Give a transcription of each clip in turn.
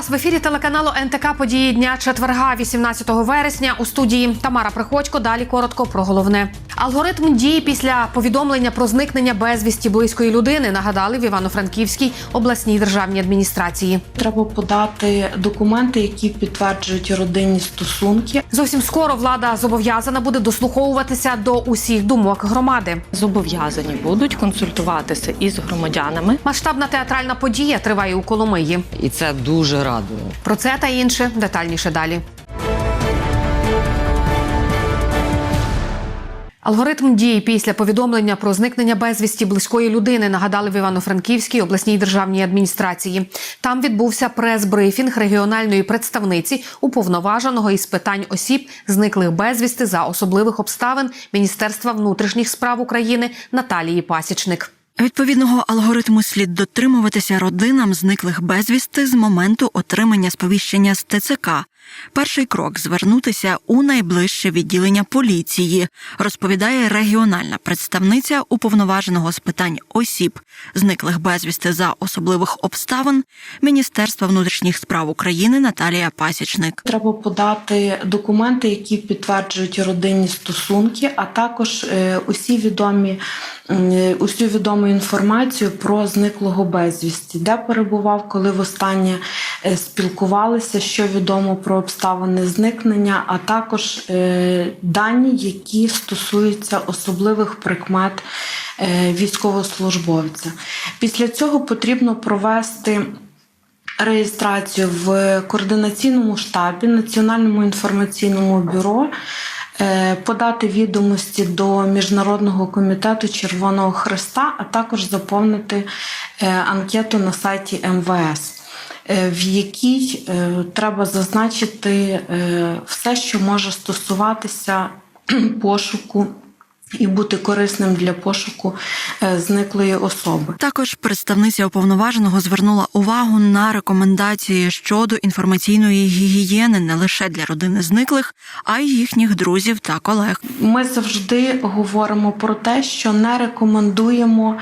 вас в ефірі телеканалу НТК події дня четверга, 18 вересня. У студії Тамара Приходько. Далі коротко про головне. Алгоритм дії після повідомлення про зникнення безвісті близької людини нагадали в Івано-Франківській обласній державній адміністрації. Треба подати документи, які підтверджують родинні стосунки. Зовсім скоро влада зобов'язана буде дослуховуватися до усіх думок громади. зобов'язані будуть консультуватися із громадянами. Масштабна театральна подія триває у Коломиї. і це дуже радує. Про це та інше детальніше далі. Алгоритм дій після повідомлення про зникнення безвісті близької людини нагадали в Івано-Франківській обласній державній адміністрації. Там відбувся прес-брифінг регіональної представниці уповноваженого із питань осіб, зниклих безвісти за особливих обставин Міністерства внутрішніх справ України Наталії Пасічник. Відповідного алгоритму слід дотримуватися родинам зниклих безвісти з моменту отримання сповіщення з ТЦК. Перший крок звернутися у найближче відділення поліції, розповідає регіональна представниця уповноваженого з питань осіб, зниклих безвісти за особливих обставин Міністерства внутрішніх справ України Наталія Пасічник. Треба подати документи, які підтверджують родинні стосунки, а також е, усі відомі усю відому інформацію про зниклого безвісті, де перебував, коли востаннє е, спілкувалися, що відомо про обставини зникнення, а також е, дані, які стосуються особливих прикмет е, військовослужбовця. Після цього потрібно провести реєстрацію в координаційному штабі Національному інформаційному бюро. е, Подати відомості до Міжнародного комітету Червоного Христа, а також заповнити анкету на сайті МВС, в якій е, треба зазначити е, все, що може стосуватися пошуку і бути корисним для пошуку е, зниклої особи. Також представниця уповноваженого звернула увагу на рекомендації щодо інформаційної гігієни не лише для родини зниклих, а й їхніх друзів та колег. Ми завжди говоримо про те, що не рекомендуємо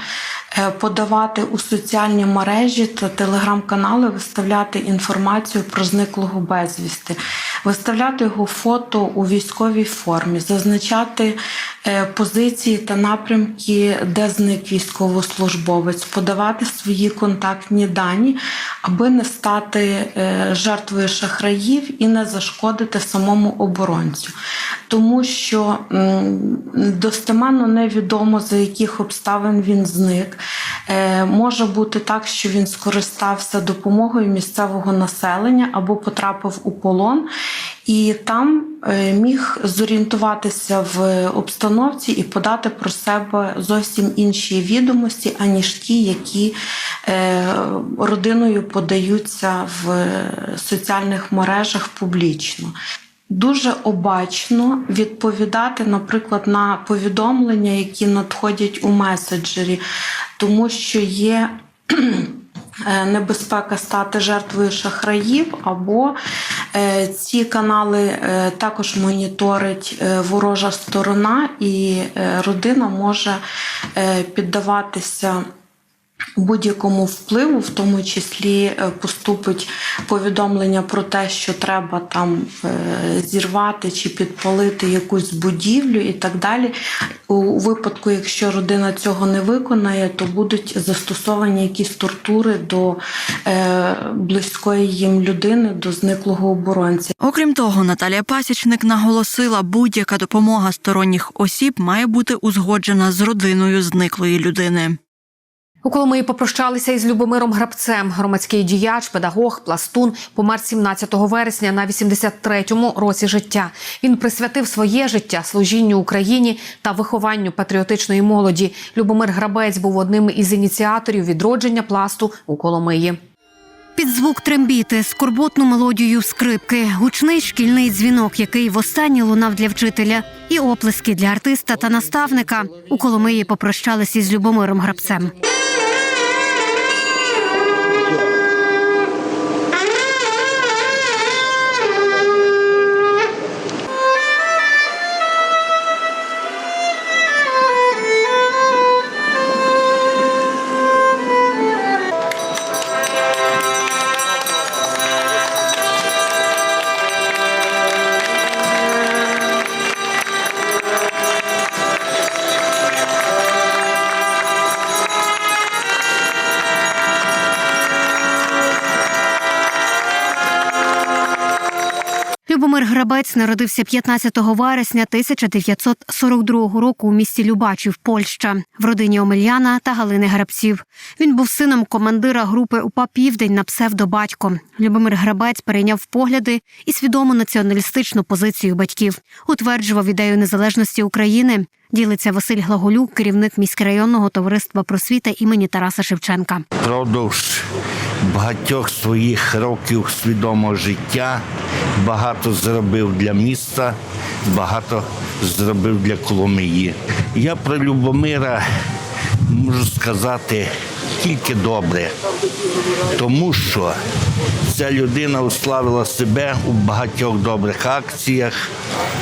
е, подавати у соціальні мережі та телеграм-канали, виставляти інформацію про зниклого безвісти, виставляти його фото у військовій формі, зазначати е, позиції та напрямки, де зник військовослужбовець, подавати свої контактні дані, аби не стати е, жертвою шахраїв і не зашкодити самому оборонцю. Тому що достеменно невідомо за яких обставин він зник. Е, Може бути так, що він скористався допомогою місцевого населення або потрапив у полон, і там е, міг зорієнтуватися в обстановці і подати про себе зовсім інші відомості, аніж ті, які е, родиною подаються в соціальних мережах публічно. Дуже обачно відповідати, наприклад, на повідомлення, які надходять у меседжері, тому що є е, небезпека стати жертвою шахраїв, або ці канали е, також моніторить е, ворожа сторона, і е, родина може е, піддаватися будь-якому впливу, в тому числі е, поступить повідомлення про те, що треба там е, зірвати чи підпалити якусь будівлю і так далі. У випадку, якщо родина цього не виконає, то будуть застосовані якісь тортури до е, близької їм людини, до зниклого оборонця. Окрім того, Наталія Пасічник наголосила, будь-яка допомога сторонніх осіб має бути узгоджена з родиною зниклої людини. У Коломиї попрощалися із Любомиром Грабцем. Громадський діяч, педагог, пластун помер 17 вересня на 83-му році життя. Він присвятив своє життя служінню Україні та вихованню патріотичної молоді. Любомир Грабець був одним із ініціаторів відродження пласту у Коломиї. Під звук трембіти, скорботну мелодію скрипки, гучний шкільний дзвінок, який востаннє лунав для вчителя, і оплески для артиста та наставника. У Коломиї попрощались із Любомиром Грабцем. Грабець народився 15 вересня 1942 року у місті Любачів, Польща, в родині Омельяна та Галини Грабців. Він був сином командира групи УПА Південь на псевдобатько. Любомир Грабець перейняв погляди і свідому націоналістичну позицію батьків, утверджував ідею незалежності України. Ділиться Василь Глаголюк, керівник міськрайонного товариства просвіта імені Тараса Шевченка. Продовж багатьох своїх років свідомого життя багато зробив для міста, багато зробив для Коломиї. Я про Любомира можу сказати тільки добре, тому що ця людина уславила себе у багатьох добрих акціях,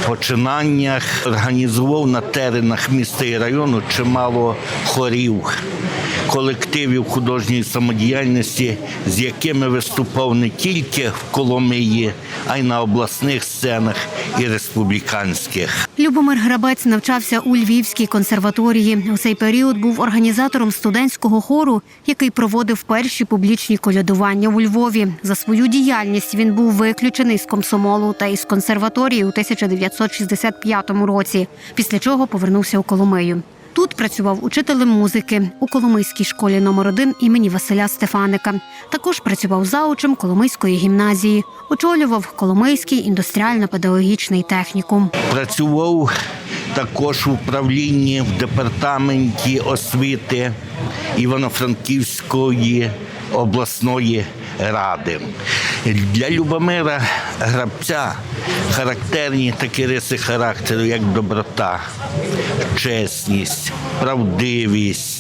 починаннях, організував на теренах міста і району чимало хорів колективів художньої самодіяльності, з якими виступав не тільки в Коломиї, а й на обласних сценах і республіканських. Любомир Грабець навчався у Львівській консерваторії. У цей період був організатором студентського хору, який проводив перші публічні колядування у Львові. За свою діяльність він був виключений з комсомолу та із консерваторії у 1965 році, після чого повернувся у Коломию. Тут працював учителем музики у Коломийській школі номер 1 імені Василя Стефаника. Також працював заучем Коломийської гімназії, очолював Коломийський індустріально-педагогічний технікум. Працював також в управлінні в департаменті освіти Івано-Франківської обласної ради. Для Любомира Грабця характерні такі риси характеру, як доброта, чесність, правдивість,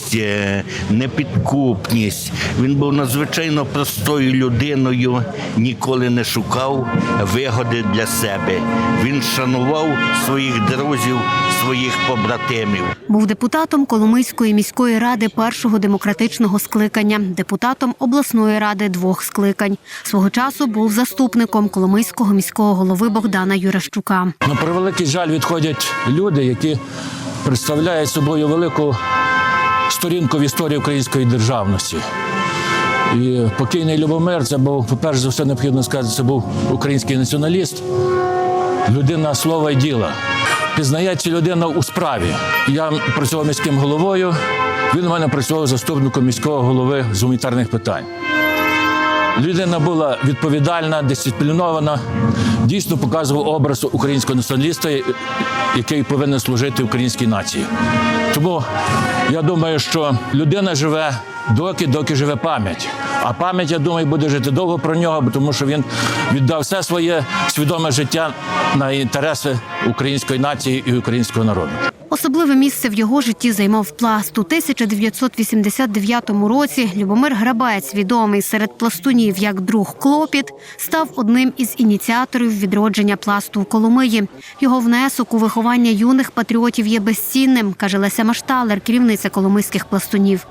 непідкупність. Він був надзвичайно простою людиною, ніколи не шукав вигоди для себе. Він шанував своїх друзів, своїх побратимів. Був депутатом Коломийської міської ради першого демократичного скликання, депутатом обласної ради двох скликань. Свого часу був заступником Коломийського міського голови Богдана Юращука. На превеликий жаль відходять люди, які представляють собою велику сторінку в історії української державності. І покійний Любомир, це був, по-перше за все, необхідно сказати, це був український націоналіст, людина слова і діла. Пізнається людина у справі. Я працював міським головою, він у мене працював заступником міського голови з гуманітарних питань. Людина була відповідальна, дисциплінована, дійсно показував образ українського націоналіста, який повинен служити українській нації. Тому я думаю, що людина живе доки, доки живе пам'ять. А пам'ять, я думаю, буде жити довго про нього, тому що він віддав все своє свідоме життя на інтереси української нації і українського народу. Особливе місце в його житті займав пласт. У 1989 році Любомир Грабець, відомий серед пластунів як друг Клопіт, став одним із ініціаторів відродження пласту в Коломиї. Його внесок у виховання юних патріотів є безцінним, каже Леся Машталер, керівниця коломийських пластунів.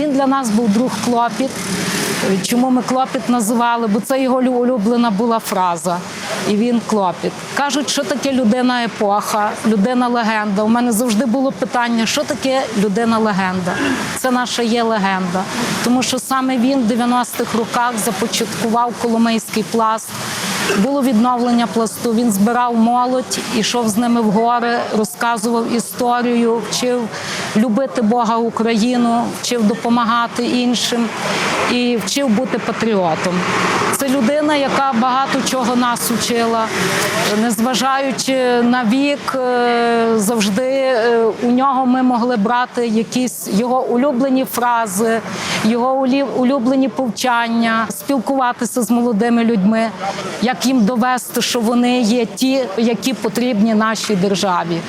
Він для нас був друг клопіт. Чому ми клопіт називали? Бо це його лю- улюблена була фраза. І він клопіт. Кажуть, що таке людина епоха, людина легенда. У мене завжди було питання, що таке людина легенда. Це наша є легенда. Тому що саме він в 90-х роках започаткував Коломийський пласт. Було відновлення пласту. Він збирав молодь, ішов з ними в гори, розказував історію, вчив любити Бога Україну, вчив допомагати іншим і вчив бути патріотом. Це людина, яка багато чого нас учила, незважаючи на вік, е, завжди е, у нього ми могли брати якісь його улюблені фрази, його улюблені повчання, спілкуватися з молодими людьми, як їм довести, що вони є ті, які потрібні нашій державі.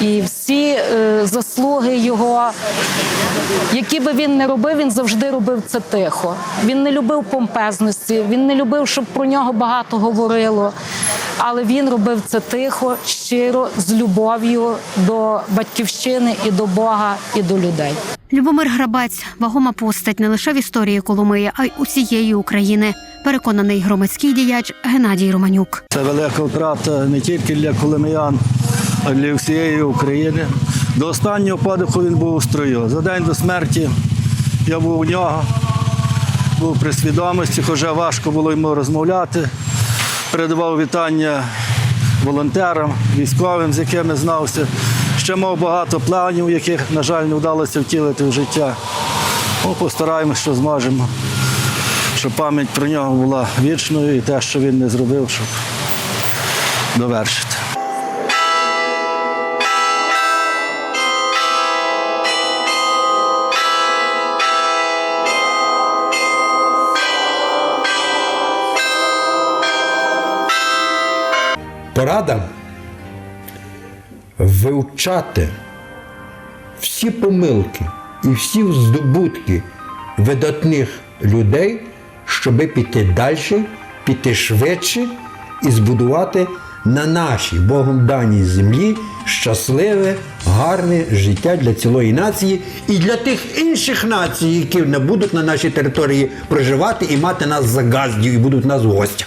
І всі е, заслуги його, які би він не робив, він завжди робив це тихо. Він не любив помпезності, він не любив, щоб про нього багато говорило. Але він робив це тихо, щиро, з любов'ю до батьківщини і до Бога, і до людей. Любомир Грабець вагома постать не лише в історії Коломиї, а й усієї України. Переконаний громадський діяч Геннадій Романюк. Це велика втрата не тільки для коломиян, а й для всієї України. До останнього подиху він був у строю. За день до смерті я був у нього, був при свідомості, хоча важко було йому розмовляти. Передавав вітання волонтерам, військовим, з якими знався. Ще мав багато планів, яких, на жаль, не вдалося втілити в життя. Ну, постараємось, що зможемо, щоб пам'ять про нього була вічною і те, що він не зробив, щоб довершити. Порада вивчати всі помилки і всі здобутки видатних людей, щоби піти далі, піти швидше і збудувати на нашій Богом даній землі щасливе, гарне життя для цілої нації і для тих інших націй, які не будуть на нашій території проживати і мати нас за газдів і будуть нас в гостях.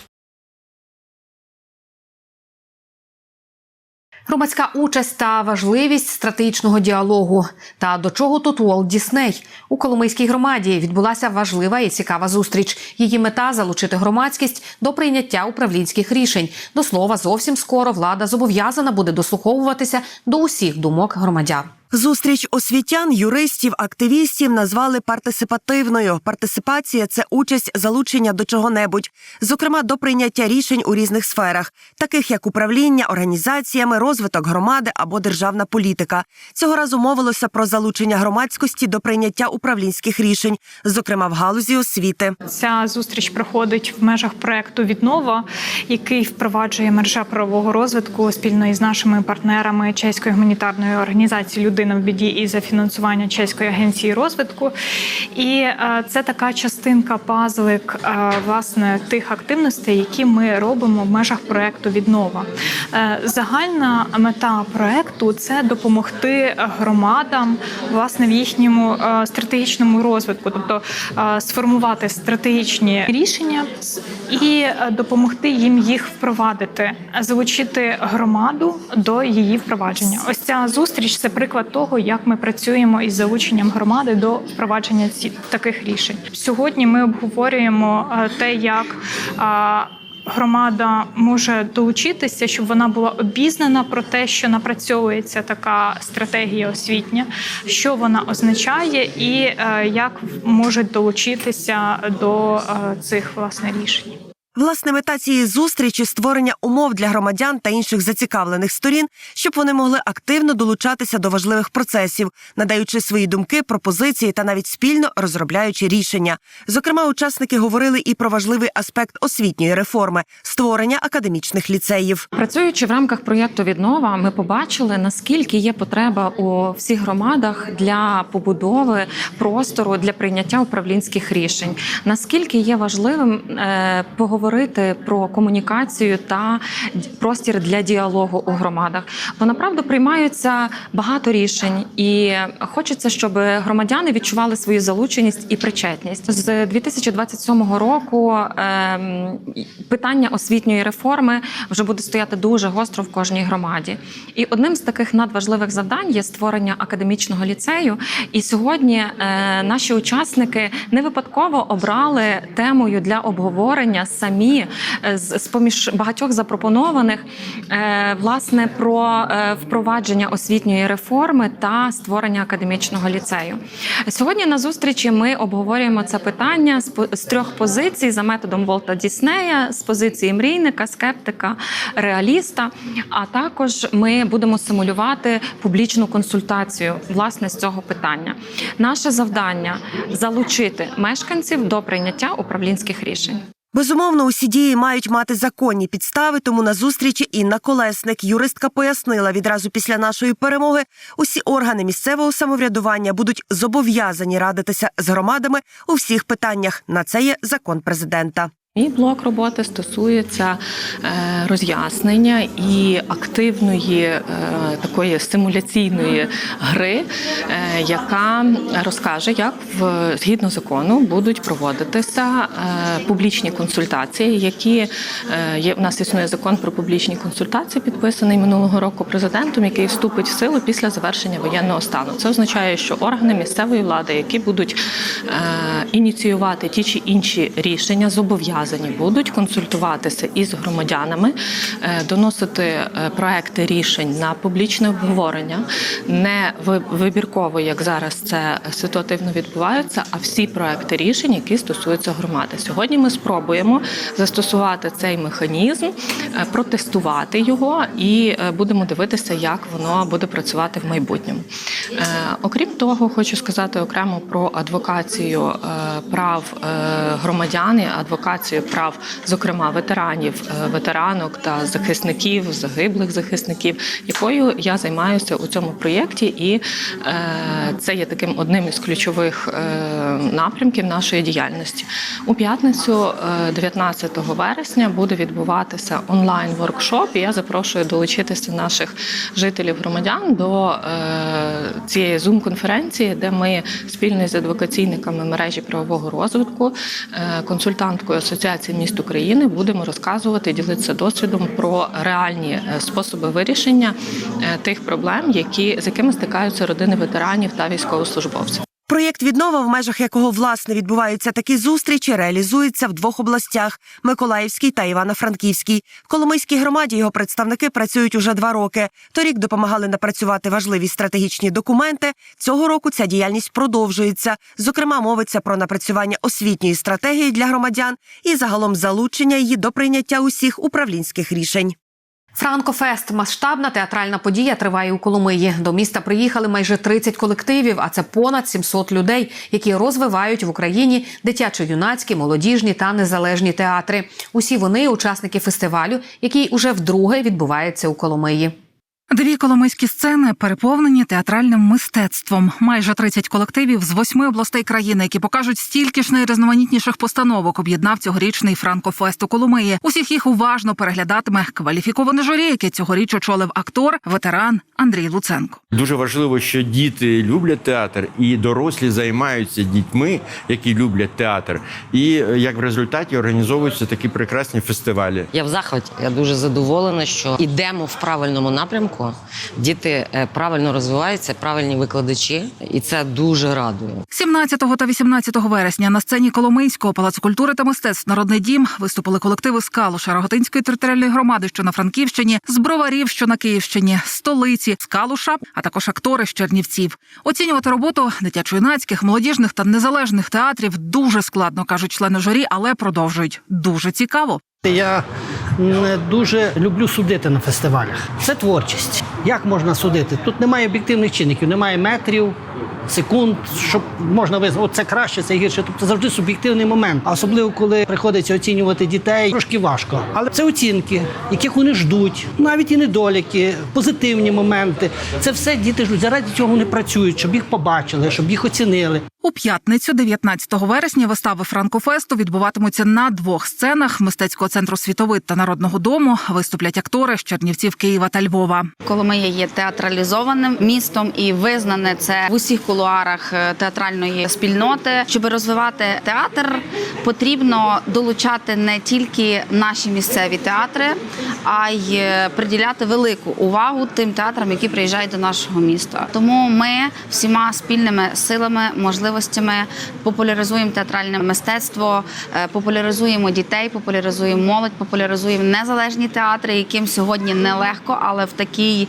Громадська участь та важливість стратегічного діалогу. Та до чого тут Уолт Дісней у Коломийській громаді відбулася важлива і цікава зустріч. Її мета залучити громадськість до прийняття управлінських рішень. До слова, зовсім скоро влада зобов'язана буде дослуховуватися до усіх думок громадян. Зустріч освітян, юристів, активістів назвали партисипативною. Партисипація це участь залучення до чого-небудь, зокрема до прийняття рішень у різних сферах, таких як управління організаціями, розвиток громади або державна політика. Цього разу мовилося про залучення громадськості до прийняття управлінських рішень, зокрема в галузі освіти. Ця зустріч проходить в межах проекту Віднова, який впроваджує мережа правового розвитку спільно із нашими партнерами чеської гуманітарної організації Людина в біді і за фінансування чеської агенції розвитку. І е, це така частинка пазлик е, власне тих активностей, які ми робимо в межах проекту Віднова. Е, Загальна мета проекту це допомогти громадам власне в їхньому стратегічному розвитку, тобто сформувати стратегічні рішення і допомогти їм їх впровадити, залучити громаду до її впровадження. Ось ця зустріч це приклад того, як ми працюємо із залученням громади до впровадження ці таких рішень. Сьогодні ми обговорюємо е, те, як Громада може долучитися, щоб вона була обізнана про те, що напрацьовується така стратегія освітня, що вона означає, і е, як можуть долучитися до е, цих власне рішень. Власне, мета цієї зустрічі створення умов для громадян та інших зацікавлених сторін, щоб вони могли активно долучатися до важливих процесів, надаючи свої думки, пропозиції та навіть спільно розробляючи рішення. Зокрема, учасники говорили і про важливий аспект освітньої реформи створення академічних ліцеїв. Працюючи в рамках проєкту Віднова, ми побачили наскільки є потреба у всіх громадах для побудови простору для прийняття управлінських рішень. Наскільки є важливим е, поговорити про комунікацію та простір для діалогу у громадах, бо направду приймаються багато рішень, і хочеться, щоб громадяни відчували свою залученість і причетність з 2027 року. ем, питання освітньої реформи вже буде стояти дуже гостро в кожній громаді. І одним з таких надважливих завдань є створення академічного ліцею. І сьогодні е, наші учасники не випадково обрали темою для обговорення самі е, з поміж багатьох запропонованих е, власне про е, впровадження освітньої реформи та створення академічного ліцею. Сьогодні на зустрічі ми обговорюємо це питання з трьох позицій за методом Волта Діснея, з позиції мрійника, скептика, реаліста. А також ми будемо симулювати публічну консультацію власне з цього питання. Наше завдання залучити мешканців до прийняття управлінських рішень. Безумовно, усі дії мають мати законні підстави. Тому на зустрічі Інна Колесник, юристка, пояснила відразу після нашої перемоги, усі органи місцевого самоврядування будуть зобов'язані радитися з громадами у всіх питаннях. На це є закон президента. Мій блок роботи стосується е, роз'яснення і активної е, такої симуляційної гри, е, яка розкаже, як в згідно закону будуть проводитися публічні консультації, які є. У нас існує закон про публічні консультації, підписаний минулого року президентом, який вступить в силу після завершення воєнного стану. Це означає, що органи місцевої влади, які будуть ініціювати ті чи інші рішення, зобов'язані зобов'язані будуть консультуватися із громадянами, е, доносити е, проекти рішень на публічне обговорення, не ви- вибірково, як зараз це ситуативно відбувається, а всі проекти рішень, які стосуються громади. Сьогодні ми спробуємо застосувати цей механізм, е, протестувати його і будемо дивитися, як воно буде працювати в майбутньому. Е, Окрім того, хочу сказати окремо про адвокацію е, прав е, громадян, адвокацію прав, зокрема ветеранів, ветеранок та захисників, загиблих захисників, якою я займаюся у цьому проєкті, і це є таким одним із ключових напрямків нашої діяльності. У п'ятницю, е, 19 вересня, буде відбуватися онлайн воркшоп. і Я запрошую долучитися наших жителів громадян до цієї зум-конференції, де ми спільно з адвокаційниками мережі правового розвитку, е, консультанткою Асоціації міст України будемо розказувати, ділитися досвідом про реальні е, способи вирішення е, тих проблем, які з якими стикаються родини ветеранів та військовослужбовців. Проєкт віднова, в межах якого власне відбуваються такі зустрічі, реалізується в двох областях: Миколаївській та Івано-Франківській. В Коломийській громаді його представники працюють уже два роки. Торік допомагали напрацювати важливі стратегічні документи. Цього року ця діяльність продовжується. Зокрема, мовиться про напрацювання освітньої стратегії для громадян і загалом залучення її до прийняття усіх управлінських рішень. Франкофест масштабна театральна подія триває у Коломиї. До міста приїхали майже 30 колективів, а це понад 700 людей, які розвивають в Україні дитячо-юнацькі, молодіжні та незалежні театри. Усі вони учасники фестивалю, який уже вдруге відбувається у Коломиї. Дві коломийські сцени переповнені театральним мистецтвом. Майже 30 колективів з восьми областей країни, які покажуть стільки ж найрізноманітніших постановок, об'єднав цьогорічний Франкофест у Коломиї. Усіх їх уважно переглядатиме кваліфіковане журі, яке цьогоріч очолив актор, ветеран Андрій Луценко. Дуже важливо, що діти люблять театр, і дорослі займаються дітьми, які люблять театр. І е, як в результаті організовуються такі прекрасні фестивалі. Я в захваті. Я дуже задоволена, що йдемо в правильному напрямку. Діти е, правильно розвиваються, правильні викладачі, і це дуже радує. 17 та 18 вересня на сцені Коломийського палацу культури та мистецтв Народний дім виступили колективи з Калуша, територіальної громади, що на Франківщині, з Броварів, що на Київщині, столиці, з Калуша, а також актори з Чернівців. Оцінювати роботу дитячо-юнацьких, молодіжних та незалежних театрів дуже складно, кажуть члени журі, але продовжують дуже цікаво. Я не дуже люблю судити на фестивалях. Це творчість. Як можна судити? Тут немає об'єктивних чинників, немає метрів, секунд, щоб можна визнати, це краще, це гірше. Тобто завжди суб'єктивний момент. А особливо, коли приходиться оцінювати дітей, трошки важко. Але це оцінки, яких вони ждуть, навіть і недоліки, позитивні моменти. Це все діти ждуть. Заради цього вони працюють, щоб їх побачили, щоб їх оцінили. У п'ятницю, 19 вересня, вистави Франкофесту відбуватимуться на двох сценах мистецького центру світовид та народного дому. Виступлять актори з Чернівців, Києва та Львова. Коломия є театралізованим містом і визнане це в усіх кулуарах е, театральної спільноти. Щоб розвивати театр, потрібно долучати не тільки наші місцеві театри, а й е, приділяти велику увагу тим театрам, які приїжджають до нашого міста. Тому ми всіма спільними силами, можливостями популяризуємо театральне мистецтво, е, популяризуємо дітей, популяризуємо молодь, популяризуємо незалежні театри, яким сьогодні нелегко, але в такий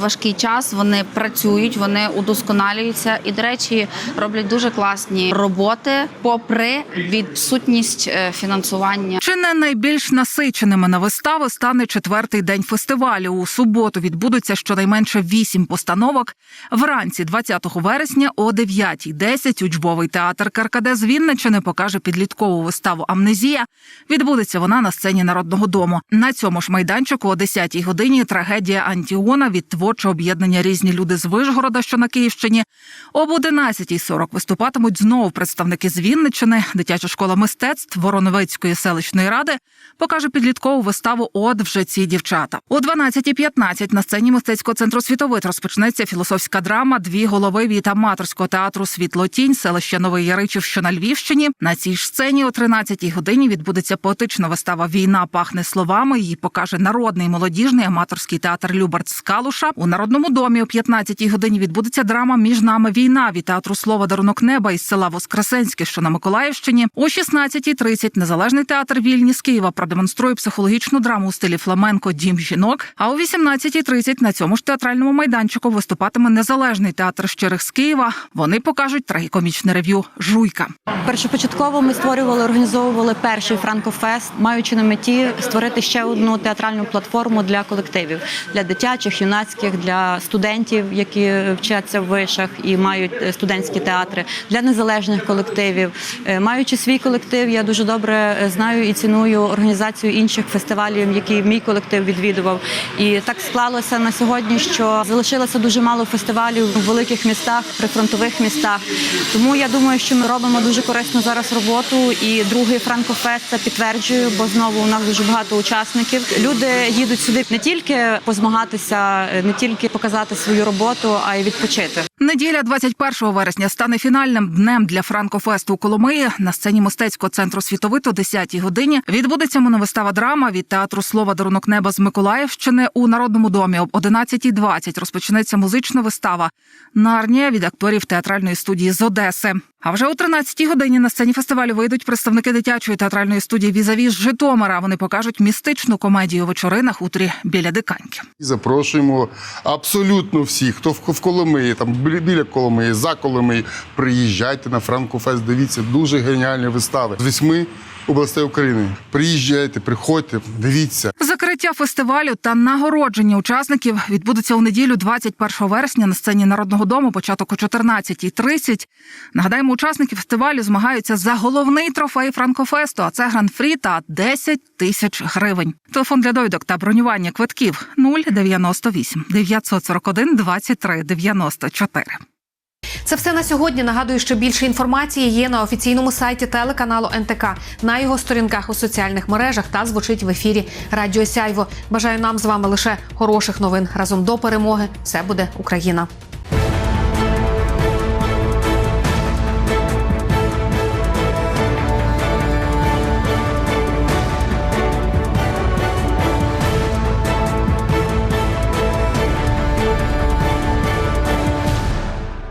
важкий час вони працюють, вони удосконалюються і, до речі, роблять дуже класні роботи, попри відсутність е, фінансування. Чи не найбільш насиченими на вистави стане четвертий день фестивалю. У суботу відбудуться щонайменше вісім постановок. Вранці, 20 вересня, о 9.10 учбовий театр Каркаде з Вінничини покаже підліткову виставу Амнезія. Відбудеться вона на сцені народного дому. На цьому ж майданчику о 10-й годині трагедія Антіона від творчого об'єднання різні люди з Вишгорода, що на Київщині. Об 11.40 виступатимуть знову представники з Вінничини. Дитяча школа мистецтв Вороновецької селищної ради покаже підліткову виставу От вже ці дівчата. О 12.15 на сцені мистецького центру світовид розпочнеться філософська драма Дві голови від аматорського театру Світлотінь, селище Новий Яричів, що на Львівщині. На цій ж сцені о 13-й годині відбудеться поетична вистава Війна пахне словами. Її покаже народний молодіжний аматорський театр Любарт з Калуша. У народному домі о 15-й годині відбудеться драма Між нами війна від театру слова дарунок неба із села Воскресенське, що на Миколаївщині. О 16.30 незалежний театр Вільні з Києва продемонструє психологічну драму у стилі фламенко Дім жінок. А о 18.30 на цьому ж театральному майданчику виступатиме незалежний театр щирих з Києва. Вони покажуть трагікомічне рев'ю Жуйка. Першопочатково ми створювали, організовували перший Франкофест, маючи на меті створити ще одну театральну платформу для колективів для дитячих, юнацьких, для студентів, які вчаться в вишах і мають е, студентські театри, для незалежних колективів. Е, Маючи свій колектив, я дуже добре е, знаю і ціную організацію інших фестивалів, які мій колектив відвідував. І так склалося на сьогодні, що залишилося дуже мало фестивалів у великих містах, прифронтових містах. Тому я думаю, що ми робимо дуже корисну зараз роботу. І другий Франкофест це підтверджую, бо знову у нас дуже багато учасників. Люди їдуть сюди не тільки позмагатися, не тільки показати свою роботу, а й відпочити. Неділя 21 вересня стане фінальним днем для Франкофесту у Коломиї. На сцені мистецького центру світовито о 10-й годині відбудеться моновистава драма від театру Слова дарунок неба з Миколаївщини у народному домі. Об 11.20 розпочнеться музична вистава Нарнія від акторів театральної студії з Одеси. А вже о 13-й годині на сцені фестивалю вийдуть представники дитячої театральної студії Візаві з Житомира. Вони покажуть містичну комедію вечори на хуторі біля диканьки. Запрошуємо абсолютно всіх, хто в Коломиї, там бі- біля Коломиї, за Коломиї. Приїжджайте на Франкофест, дивіться, дуже геніальні вистави з восьми областей України. Приїжджайте, приходьте, дивіться. Закриття фестивалю та нагородження учасників відбудеться у неділю 21 вересня на сцені Народного дому, початок о 14.30. Нагадаємо, учасники фестивалю змагаються за головний трофей Франкофесту, а це гран-фрі та 10 тисяч гривень. Телефон для довідок та бронювання квитків 098 941 23 94. Це все на сьогодні. Нагадую, що більше інформації є на офіційному сайті телеканалу НТК, на його сторінках у соціальних мережах та звучить в ефірі Радіо Сяйво. Бажаю нам з вами лише хороших новин. Разом до перемоги. Все буде Україна.